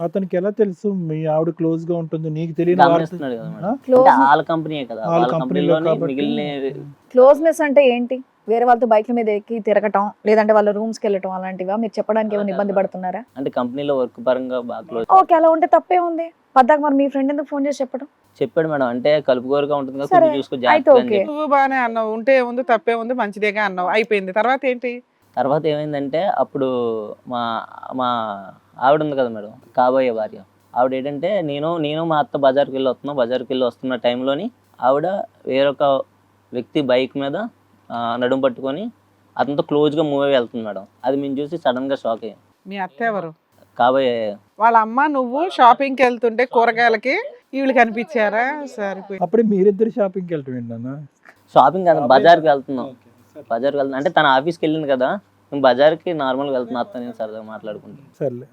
అతనికి ఎలా తెలుసు? మీ ఆవిడ క్లోజ్గా ఉంటుంది. నీకు తెలియని వార్త గమనిస్తున్నాడు కదా మేడం. ఆ? Close- అంటే వాళ్ళ కంపెనీయే కదా. వాళ్ళ వాళ్ళ కంపెనీలో కంపెనీలోని కాబట్టి- మిగిలిన క్లోజ్నెస్ అంటే ఏంటి? వేరే వాళ్ళతో బైక్ల మీద ఎక్కి తిరగటం లేదంటే వాళ్ళ రూమ్స్కి వెళ్ళటం అలాంటివా? మీరు చెప్పడానికి ఏమైనా ఇబ్బంది పడుతున్నారా? అంటే కంపెనీలో వర్క్ పరంగా బాగా క్లోజ్ ఓకే అలా ఉంటే తప్పే ఉంది. పద్దాక మరి మీ ఫ్రెండ్ ఎందుకు ఫోన్ చేసి చెప్పడం? చెప్పాడు మేడం. అంటే కలుపుకోరుగా ఉంటుంది కదా సరే, కొంచెం చూసుకో అయితే జాగ్రత్తగా అని ఓకే. చెప్పి. నువ్వు బాగానే అన్నావు. ఉంటే ఉంది తప్పే ఉంది మంచిదేగా అన్నావు. అయిపోయింది. తర్వాత ఏంటి? తర్వాత ఏమైందంటే అప్పుడు మా మా ఆవిడ ఉంది కదా మేడం కాబోయే భార్య. ఆవిడ ఏంటంటే నేను నేను మా అత్త బజార్కి వెళ్ళి వస్తున్నాం బజార్కి వెళ్ళి వస్తున్న టైంలోని ఆవిడ వేరొక వ్యక్తి బైక్ మీద ఆ, నడుము పట్టుకొని అతనితో క్లోజ్గా మూవ్ అయ్యి వెళ్తుంది మేడం. అది మేము చూసి సడన్గా షాక్ అయ్యాం. మీ అత్త ఎవరు? కాబోయే వాళ్ళ అమ్మ నువ్వు షాపింగ్కి వెళ్తుంటే కూరగాయలకి వీళ్ళు కనిపించారా? సరిపోయి అప్పుడే మీరిద్దరు షాపింగ్కి వెళ్ళటం ఏంటన్నా షాపింగ్ కాదు బజార్కి వెళ్తున్నాం. బజార్కి వెళ్తున్నాం. అంటే తన ఆఫీస్కి వెళ్ళింది కదా మేము బజార్కి నార్మల్గా వెళ్తున్నా అత్త నేను సరదాగా మాట్లాడుకుంటాం. సర్లే.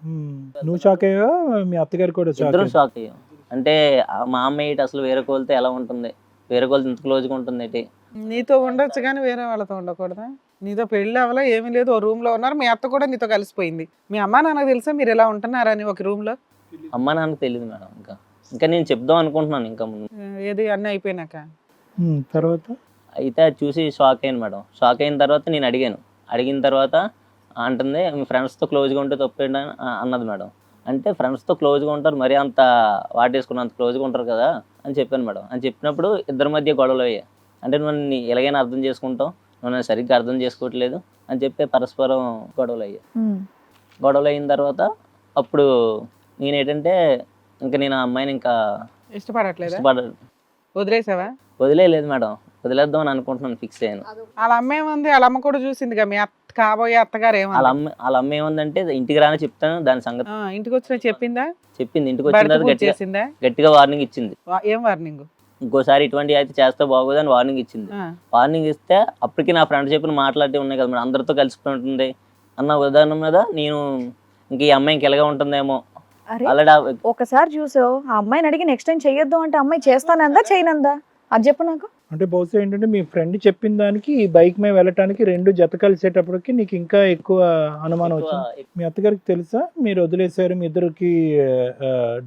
నువ్వు షాక్ అయ్యావా? మీ అత్తగారు కూడా షాక్ ఇద్దరం షాక్ అయ్యాం. అంటే మా అమ్మ ఏంటి అసలు వేరే కోళ్ళతో ఎలా ఉంటుంది? వేరే కోళ్ళతో ఇంత క్లోజ్గా ఉంటుంది ఏంటి? నీతో ఉండొచ్చు కానీ వేరే వాళ్ళతో ఉండకూడదా? నీతో పెళ్ళి అవ్వలా ఏమీ లేదు. ఓ రూమ్లో ఉన్నారు. మీ అత్త కూడా నీతో కలిసిపోయింది. మీ అమ్మ నాన్నకు తెలుసా మీరు ఎలా ఉంటున్నారని ఒక రూమ్లో అమ్మ నాన్నకి తెలియదు మేడం ఇంకా. ఇంకా నేను చెప్దాం అనుకుంటున్నాను ఇంకా ముందు. ఏది? అన్నీ అయిపోయినాక. తర్వాత? అయితే అది చూసి షాక్ అయ్యాను మేడం. షాక్ అయిన తర్వాత నేను అడిగాను. అడిగిన తర్వాత అంటుంది మీ ఫ్రెండ్స్తో క్లోజ్గా ఉంటే తప్పేంటి? అన్నది మేడం. అంటే ఫ్రెండ్స్తో క్లోజ్గా ఉంటారు మరీ అంత వాటేసుకున్నంత క్లోజ్గా ఉంటారు కదా అని చెప్పాను మేడం. అని చెప్పినప్పుడు ఇద్దరి మధ్య గొడవలు అయ్యాయి. అంటే నువ్వు నన్ను ఎలాగైనా అర్థం చేసుకుంటావు నువ్వు నన్ను సరిగ్గా అర్థం చేసుకోవట్లేదు అని చెప్పి పరస్పరం గొడవలు అయ్యాయి. గొడవలు అయిన తర్వాత అప్పుడు నేను ఏంటంటే ఇంకా నేను ఆ అమ్మాయిని ఇంకా ఇష్టపడట్లేదా? ఇష్టపడ వదిలేసావా? వదిలేదు మేడం. వదిలేద్దాం అని అనుకుంటున్నాను ఫిక్స్ అయ్యాను. వాళ్ళ అమ్మ ఏముంది? వాళ్ళ అమ్మ కూడా చూసిందిగా మీ అత్త కాబోయే అత్తగారు వాళ్ళ ఏమన్నా అమ్మ వాళ్ళ అమ్మ ఏముందంటే ఇంటికి రాని చెప్తాను దాని సంగతి ఇంటికి వచ్చిన చెప్పిందా? చెప్పింది ఇంటికి వచ్చిన తర్వాత గట్టిగా చేసిందా గట్టిగా వార్నింగ్ ఇచ్చింది. వా- ఏం వార్నింగ్ ఇంకోసారి ఇటువంటి అయితే చేస్తే బాగోదు అని వార్నింగ్ ఇచ్చింది వార్నింగ్ ఇస్తే అప్పటికి నా ఫ్రెండ్ చెప్పిన మాట్లాడితే ఉన్నాయి కదా మరి అందరితో కలిసిపోయి ఉంటుంది అన్న ఉదాహరణ మీద నేను ఇంక ఈ అమ్మాయి ఇంకెలాగా ఉంటుందేమో. అరే ఒకసారి చూసావు ఆ అమ్మాయిని అడిగి నెక్స్ట్ టైం చెయ్యొద్దు అంటే అమ్మాయి చేస్తానందా చేయనందా? అది చెప్పు నాకు. అంటే బహుశా ఏంటంటే మీ ఫ్రెండ్ చెప్పిన దానికి ఈ బైక్ మీద వెళ్ళటానికి రెండు జత కలిసేటప్పటికి నీకు ఇంకా ఎక్కువ అనుమానం వచ్చింది? మీ అత్తగారికి తెలుసా? మీరు వదిలేశారు మీ ఇద్దరికి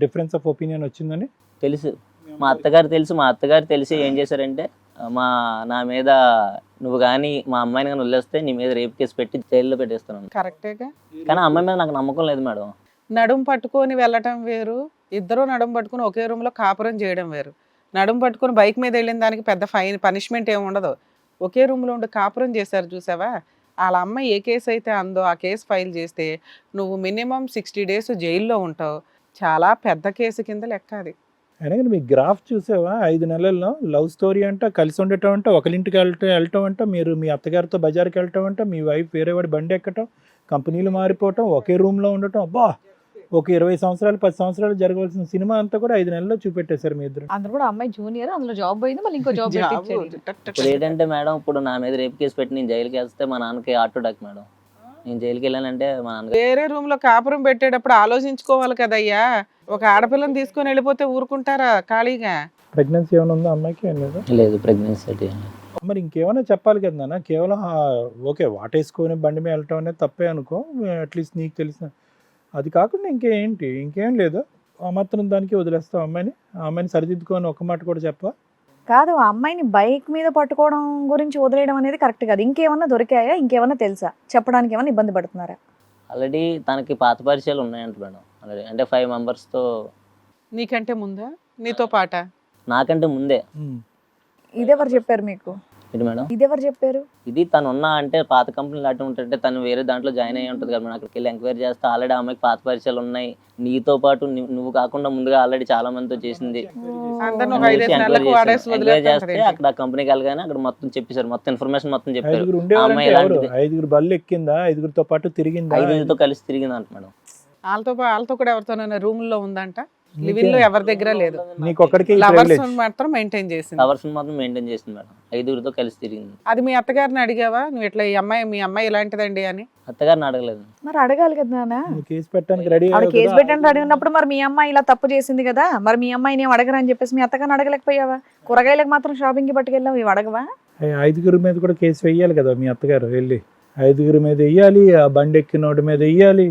డిఫరెన్స్ ఆఫ్ ఒపీనియన్ వచ్చిందని? తెలుసు. మా అత్తగారు తెలుసు. మా అత్తగారు తెలిసి ఏం చేశారంటే మా నా మీద నువ్వు కానీ మా అమ్మాయిని కానీ వదిలేస్తే నీ మీద రేపు కేసు పెట్టి జైల్లో పెట్టేస్తాను కరెక్టేగా కానీ ఆ అమ్మాయి మీద నాకు నమ్మకం లేదు మేడం. నడుం పట్టుకొని వెళ్ళటం వేరు. ఇద్దరు నడుం పట్టుకొని ఒకే రూమ్లో కాపురం చేయడం వేరు. నడుము పట్టుకొని బైక్ మీద వెళ్ళిన దానికి పెద్ద ఫైన్ పనిష్మెంట్ ఏమి ఉండదు. ఒకే రూమ్లో ఉండి కాపురం చేశారు చూసావా? వాళ్ళ అమ్మ ఏ కేసు అయితే అందో ఆ కేసు ఫైల్ చేస్తే నువ్వు మినిమం సిక్స్టీ డేస్ జైల్లో ఉంటావు. చాలా పెద్ద కేసు కింద లెక్క అది. అయినా మీ గ్రాఫ్ చూసావా? ఐదు నెలల్లో లవ్ స్టోరీ అంట కలిసి ఉండటం అంటే ఒకరింటికి వెళ్ళటం వెళ్ళటం అంట మీరు మీ అత్తగారితో బజార్కి వెళ్ళటం అంట మీ వైఫ్ వేరే వాడి బండి ఎక్కటం కంపెనీలు మారిపోవటం ఒకే రూమ్లో ఉండటం అబ్బా! ఒక ఇరవై సంవత్సరాలు పది సంవత్సరాలు జరగవలసిన సినిమా అంతా కూడా ఐదు నెలల్లో చూపెట్టేశారు మీ ఇద్దరు. అందులో కూడా అమ్మాయి జూనియర్ అందులో జాబ్ పోయింది మళ్ళీ ఇంకో జాబ్ ఇప్పుడు ఏంటంటే మేడం ఇప్పుడు నా మీద రేపు కేసు పెట్టి నేను జైలుకి వేస్తే మా నాన్నకి ఆటో డాక్ మేడం. నేను జైలుకి వెళ్ళానంటే మా నాన్న వేరే రూమ్లో కాపురం పెట్టేటప్పుడు ఆలోచించుకోవాలి కదయ్యా. ఒక ఆడపిల్లని తీసుకొని వెళ్ళిపోతే ఊరుకుంటారా ఖాళీగా? ప్రెగ్నెన్సీ ఏమైనా ఉందా అమ్మాయికి ఏం లేదా? లేదు ప్రెగ్నెన్సీ మరి ఇంకేమైనా చెప్పాలి కదా నాన్న? కేవలం ఓకే వాటేసుకొని బండి మీద వెళ్ళటం అనేది తప్పే అనుకో. అట్లీస్ట్ నీకు తెలిసిన అది కాకుండా ఇంకేంటి? ఇంకేం లేదు. ఆ మాత్రం దానికి వదిలేస్తావు అమ్మాయిని. ఆ అమ్మాయిని సరిదిద్దుకొని ఒక మాట కూడా చెప్పా కాదు ఆ అమ్మాయిని బైక్ మీద పట్టుకోవడం గురించి వదిలేయడం అనేది కరెక్ట్ కాదు. ఇంకేమన్నా దొరికాయా? ఇంకేమన్నా తెలుసా? చెప్పడానికి ఏమన్నా ఇబ్బంది పడుతున్నారా? ఆల్రెడీ తనకి పాత పరిచయాలు ఉన్నాయంట మేడం. ఆల్రెడీ అంటే ఫైవ్ మెంబర్స్తో నీకంటే ముందా? నీతో పాట? నాకంటే ముందే. ఇదెవరు చెప్పారు మీకు? ఇది మేడం? ఇదెవరు చెప్పారు? ఇది తను ఉన్నా అంటే పాత కంపెనీలు అటు ఉంటుంటే తను వేరే దాంట్లో జాయిన్ అయ్యి ఉంటుంది కదా మేడం. అక్కడికి వెళ్ళి ఎంక్వైరీ చేస్తే. ఆల్రెడీ ఆమెకి పాత పరిచయాలు ఉన్నాయి. నీతో పాటు నువ్వు కాకుండా ముందుగా ఆల్రెడీ చాలా మందితో చేసింది. ఎంక్వైరీ చేస్తే అక్కడ కంపెనీకి వెళ్ళగానే అక్కడ మొత్తం చెప్పేశారు. మొత్తం ఇన్ఫర్మేషన్ మొత్తం చెప్పారు. అమ్మాయి ఎవరు? ఎలాంటిది? ఐదుగురు బళ్ళు ఎక్కిందా? ఐదుగురితో పాటు తిరిగిందా? ఐదుగురితో కలిసి తిరిగిందంట మేడం. వాళ్ళతో వాళ్ళతో కూడా ఎవరితోనైనా రూమ్లో ఉందంట? లివింగ్లో ఎవరి దగ్గర లేదు. నీకు ఒక్కడికే లవర్స్ మాత్రం మెయింటైన్ చేసింది. కవర్స్ మాత్రం మెయింటైన్ చేసింది మేడం. ఐదుగురితో కలిసి తిరిగింది. అది మీ అత్తగారిని అడిగావా? నువ్వు ఇట్లా ఈ అమ్మాయి మీ అమ్మాయి ఇలాంటిదండి అని? అత్తగారిని అడగలేదు. మరి అడగాలి కదా నాన్న. కేసు పెట్టడానికి రెడీ ఆవిడ కేసు పెట్టండి అడిగినప్పుడు మరి మీ అమ్మాయి ఇలా తప్పు చేసింది కదా. మరి మీ అమ్మాయిని ఏం అడగరని చెప్పేసి మీ అత్తగారిని అడగలేకపోయావా? కూరగాయలకు మాత్రం షాపింగ్కి పట్టుకెళ్ళావు ఇవి అడగవా? ఐదుగురి మీద కూడా కేసు వెయ్యాలి కదా మీ అత్తగారు వెళ్ళి. ఐదుగురి మీద వెయ్యాలి ఆ బండి ఎక్కినోడి మీద వెయ్యాలి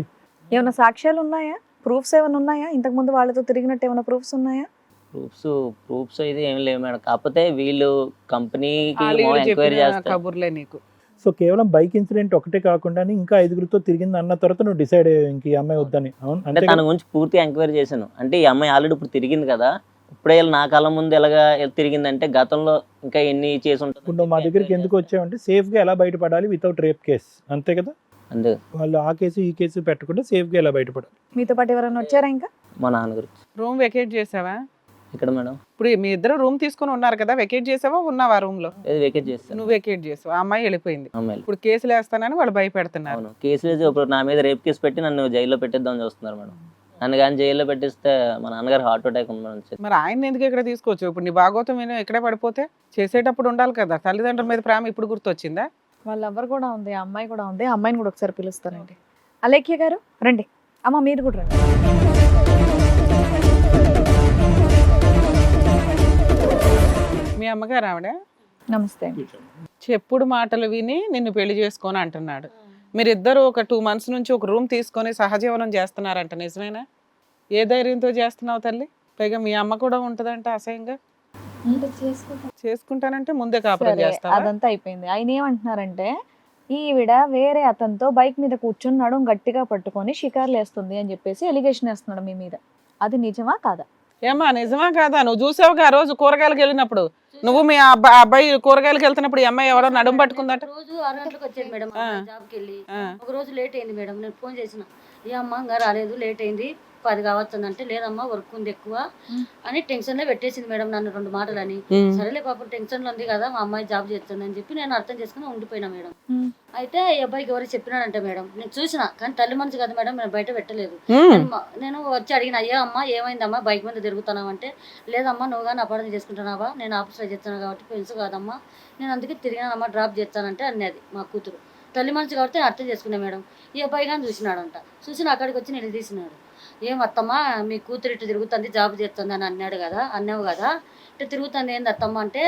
ఏమైనా సాక్ష్యాలు ఉన్నాయా? ప్రూఫ్స్ ఏమైనా ఉన్నాయా? ఇంతకు ముందు వాళ్ళతో తిరిగినట్టు ఏమైనా ప్రూఫ్స్ ఉన్నాయా? ప్రూఫ్స్ ప్రూఫ్స్ అయితే ఏం లేవు మేడం. కాకపోతే వీళ్ళు కంపెనీకి ఎంక్వైరీ చేస్తారు కబుర్లే నీకు. సో కేవలం బైక్ ఇన్సిడెంట్ ఒకటే కాకుండా ఇంకా ఐదుగురితో తిరిగింది అన్న తర్వాత నువ్వు డిసైడ్ ఇంక ఈ అమ్మాయి వద్దని. అవును. అంటే తన? గురించి పూర్తిగా ఎంక్వైరీ చేశాను. అంటే ఈ అమ్మాయి ఆల్రెడీ ఇప్పుడు తిరిగింది కదా. ఇప్పుడే వీళ్ళు నా కాలం ముందు ఎలాగా తిరిగిందంటే గతంలో ఇంకా ఎన్ని చేసి ఉంటుంది ఇప్పుడు మా దగ్గరికి ఎందుకు వచ్చావంటే సేఫ్గా ఎలా బయటపడాలి వితౌట్ రేప్ కేస్ అంతే కదా? అంతే. వాళ్ళు ఆ కేసు ఈ కేసు పెట్టకుండా సేఫ్గా ఎలా బయటపడాలి? మీతో పాటు ఎవరైనా వచ్చారా ఇంకా? మా నాన్న గురించి. రూమ్ వెకేట్ చేసావా? ఇక్కడ మేడం. ఇప్పుడు మీ ఇద్దరు రూమ్ తీసుకుని ఉన్నారు కదా వెకేట్ చేసావా ఉన్నావా రూమ్లో ఏది వెకేట్ చేస్తాను. నువ్వు వెకేట్ చేసావు ఆ అమ్మాయి వెళ్ళిపోయింది. అమ్మాయిలు ఇప్పుడు కేసులు వేస్తానని వాళ్ళు భయపెడుతున్నారు. అవును కేసు వేసి ఇప్పుడు నా మీద రేప్ కేసు పెట్టి నన్ను జైల్లో పెట్టిద్దామని చూస్తున్నారు మేడం. నన్ను కానీ జైల్లో పెట్టిస్తే మా నాన్నగారు హార్ట్ అటాక్ ఉంది మేడం. చెప్పి. మరి ఆయన ఎందుకు ఇక్కడ తీసుకోవచ్చు ఇప్పుడు నీ భాగవతం విని ఇక్కడే పడిపోతే? చేసేటప్పుడు ఉండాలి కదా తల్లిదండ్రుల మీద ప్రేమ ఇప్పుడు గుర్తొచ్చిందా? వాళ్ళ ఎవరు కూడా ఉంది అమ్మాయి కూడా ఉంది అమ్మాయిని కూడా ఒకసారి పిలుస్తానండి. అలేఖ్య గారు రండి. అమ్మ మీరు కూడా రండి. మీ అమ్మగారు ఆవిడ? నమస్తే అండి. చెప్పుడు మాటలు విని నిన్ను పెళ్ళి చేసుకొని అంటున్నాడు. మీరిద్దరు ఒక టూ మంత్స్ నుంచి ఒక రూమ్ తీసుకొని సహజీవనం చేస్తున్నారంట నిజమేనా? ఏ ధైర్యంతో చేస్తున్నావు తల్లి? పైగా మీ అమ్మ కూడా ఉంటదంట అసహ్యంగా. చేసుకుంటానంటే ముందే కాపురం సరే చేస్తావా? అదంతా అయిపోయింది. ఆయన ఏమంటున్నారంటే ఈవిడ వేరే అతనితో బైక్ మీద కూర్చొని నడుం గట్టిగా పట్టుకొని షికార్లు వేస్తుంది అని చెప్పేసి ఎలిగేషన్ వేస్తున్నాడు మీ మీద. అది నిజమా కాదా? ఏమా నిజమా కాదా? నువ్వు చూసావుగా ఆ రోజు కూరగాయలకు వెళ్ళినప్పుడు? నువ్వు మీ అబ్బాయి అబ్బాయి కూరగాయలకు వెళ్తున్నప్పుడు ఈ అమ్మాయి ఎవరో నడుము పట్టుకుందట? రోజు ఆరు గంటలకు వచ్చేది మేడం ఆ. జాబ్కి వెళ్ళి. ఒక రోజు లేట్ అయింది మేడం నేను ఫోన్ చేసిన. ఏ అమ్మ ఇంకా రాలేదు లేట్ అయింది. పది కావచ్చుందంటే లేదమ్మా వర్క్ ఉంది ఎక్కువ అని టెన్షన్లో పెట్టేసింది మేడం నన్ను రెండు మాటలని. సరేలే పాపం టెన్షన్లో ఉంది కదా మా అమ్మాయి జాబ్ చేస్తుంది అని చెప్పి నేను అర్థం చేసుకుని ఉండిపోయినా మేడం. అయితే ఈ అబ్బాయికి ఎవరు చెప్పినాడంటే మేడం నేను చూసిన కానీ తల్లి మనసు కదా మేడం నేను బయట పెట్టలేదు. నేను వచ్చి అడిగిన అయ్యా అమ్మా ఏమైందమ్మా బైక్ మీద తిరుగుతున్నావు అంటే లేదమ్మా నువ్వు కానీ అపార్థం చేసుకుంటున్నావా? నేను ఆఫీస్లో చేస్తాను కాబట్టి తెలుసు కాదమ్మా. నేను అందుకే తిరిగినానమ్మా డ్రాప్ చేస్తానంటే అన్నది మా కూతురు. తల్లి మనిషి కాబట్టి అర్థం చేసుకున్నా మేడం. ఈ అబ్బాయి కానీ చూసినాడంట. చూసిన అక్కడికి వచ్చి నేను ఏమత్తమ్మా ఏం మీ కూతురు ఇటు తిరుగుతుంది జాబ్ చేస్తుంది అని అన్నాడు కదా అన్నావు కదా. ఇటు తిరుగుతుంది ఏంది అత్తమ్మ? అంటే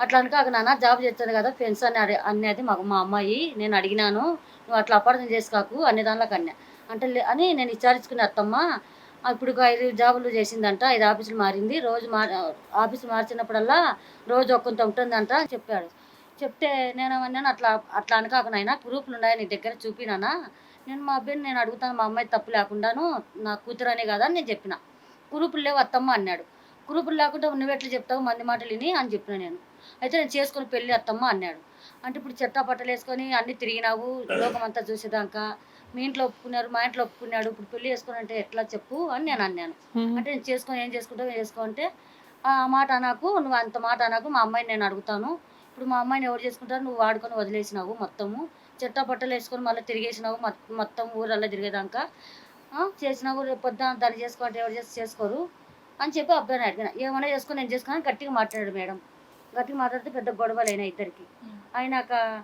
అట్లా అనుకోక నాన్న జాబ్ చేస్తుంది కదా ఫ్రెండ్స్ అని అడి అనేది మాకు మా అమ్మాయి. నేను అడిగినాను నువ్వు అట్లా అపార్థం చేసుకోకు అన్ని దానిలోకి అన్నా. అంటే లే- అని నేను విచారించుకునే అత్తమ్మ ఇప్పుడు ఐదు జాబులు చేసిందంట ఐదు ఆఫీసులు మారింది రోజు మా ఆఫీసులు మార్చినప్పుడల్లా రోజు ఒక్కొంత ఉంటుందంట అని చెప్పాడు. చెప్తే నేను అన్నాను అట్లా అట్లా అనుకోక నాయన గ్రూపులు ఉన్నాయి నీ దగ్గర చూపినానా? నేను మా అబ్బాయిని నేను అడుగుతాను మా అమ్మాయి తప్పు లేకుండాను నా కూతురు అనే కదా అని నేను చెప్పిన. గ్రూపులు లేవు అత్తమ్మ అన్నాడు. గ్రూపులు లేకుండా నువ్వు ఎట్లా చెప్తావు? మంది మాటలు విని అని చెప్పిన నేను. అయితే నేను చేసుకుని పెళ్ళి అత్తమ్మ అన్నాడు. అంటే ఇప్పుడు చెట్టా పట్టలు వేసుకొని అన్ని తిరిగినావు లోకం అంతా చూసేదాకా. మీ ఇంట్లో ఒప్పుకున్నారు మా ఇంట్లో ఒప్పుకున్నాడు. ఇప్పుడు పెళ్ళి చేసుకుని అంటే ఎట్లా చెప్పు అని నేను అన్నాను. అంటే నేను చేసుకొని ఏం చేసుకుంటావు చేసుకో అంటే ఆ మాట నాకు నువ్వు అంత మాట నాకు మా అమ్మాయిని నేను అడుగుతాను. ఇప్పుడు మా అమ్మాయిని ఎవరు చేసుకుంటారు? నువ్వు వాడుకొని వదిలేసినావు మొత్తము. చెట్ట పట్టలు వేసుకొని మళ్ళీ తిరిగేసినావు మొత్- మొత్తం ఊరల్లా తిరిగేదాకా. ఆ, చేసినావు రేపు పొద్దున దాన్ని చేసుకోవాలంటే ఎవరు చేసి చేసుకోరు అని చెప్పి అబ్బాయిని అడిగిన. ఏమైనా చేసుకొని నేను చేసుకుని గట్టిగా మాట్లాడాడు మేడం. గట్టిగా మాట్లాడితే పెద్ద గొడవలు అయినాయి ఇద్దరికి. అయినాక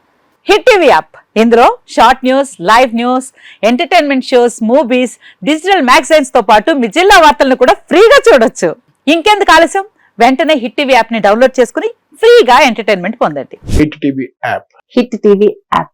హిట్ టీవీ యాప్. ఇందులో short news live news entertainment shows movies digital మ్యాగజైన్స్తో పాటు మీ జిల్లా వార్తలను కూడా ఫ్రీగా చూడొచ్చు. ఇంకెందుకు ఆలస్యం? వెంటనే హిట్ టీవీ యాప్ని డౌన్లోడ్ చేసుకుని ఫ్రీగా ఎంటర్టైన్మెంట్ పొందండి. Hit TV app. Hit TV app.